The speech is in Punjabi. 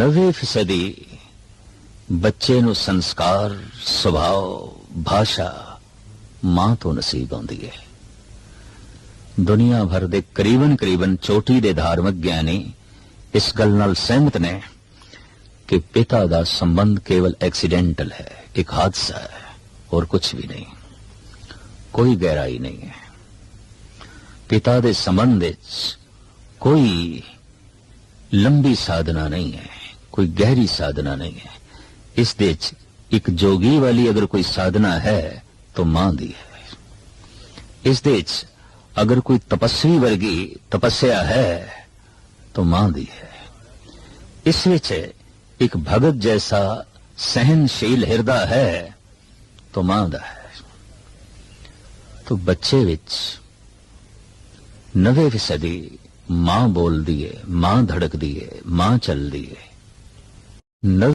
ਨਵੇਂ ਫਸਦੀ ਬੱਚੇ ਨੂੰ ਸੰਸਕਾਰ, ਸੁਭਾਅ, ਭਾਸ਼ਾ ਮਾਂ ਤੋਂ ਨਸੀਬ ਆਉਂਦੀ ਹੈ। ਦੁਨੀਆ ਭਰ ਦੇ ਕਰੀਬਨ ਕਰੀਬਨ ਚੋਟੀ ਦੇ ਧਾਰਮਿਕ ਗਿਆਨੀ ਇਸ ਗੱਲ ਨਾਲ ਸਹਿਮਤ ਨੇ ਕਿ ਪਿਤਾ ਦਾ ਸੰਬੰਧ ਕੇਵਲ ਐਕਸੀਡੈਂਟਲ ਹੈ, ਇੱਕ ਹਾਦਸਾ ਹੈ ਹੋਰ ਕੁਝ ਵੀ ਨਹੀਂ। ਕੋਈ ਗਹਿਰਾਈ ਨਹੀਂ ਹੈ। ਪਿਤਾ ਦੇ ਸੰਬੰਧ ਵਿੱਚ ਕੋਈ ਲੰਬੀ ਸਾਧਨਾ ਨਹੀਂ ਹੈ। ਕੋਈ ਗਹਿਰੀ ਸਾਧਨਾ ਨਹੀਂ ਹੈ। ਇਸ ਦੇ ਵਿੱਚ ਇੱਕ ਜੋਗੀ ਵਾਲੀ ਅਗਰ ਕੋਈ ਸਾਧਨਾ ਹੈ, ਤਾਂ ਮਾਂ ਦੀ ਹੈ। ਇਸ ਦੇ ਵਿੱਚ ਅਗਰ ਕੋਈ ਤਪਸਵੀ ਵਰਗੀ ਤਪੱਸਿਆ ਹੈ, ਤਾਂ ਮਾਂ ਦੀ ਹੈ। ਇਸ ਵਿੱਚ ਇੱਕ ਭਗਤ ਜੈਸਾ ਸਹਿਨਸ਼ੀਲ ਹਿਰਦਾ ਹੈ, ਤਾਂ ਮਾਂ ਦਾ ਹੈ। ਤਾਂ ਬੱਚੇ ਵਿੱਚ 90% ਮਾਂ ਬੋਲਦੀ ਏ, ਮਾਂ ਧੜਕਦੀ ਏ, ਮਾਂ ਚੱਲਦੀ ਹੈ ਨਵੇਂ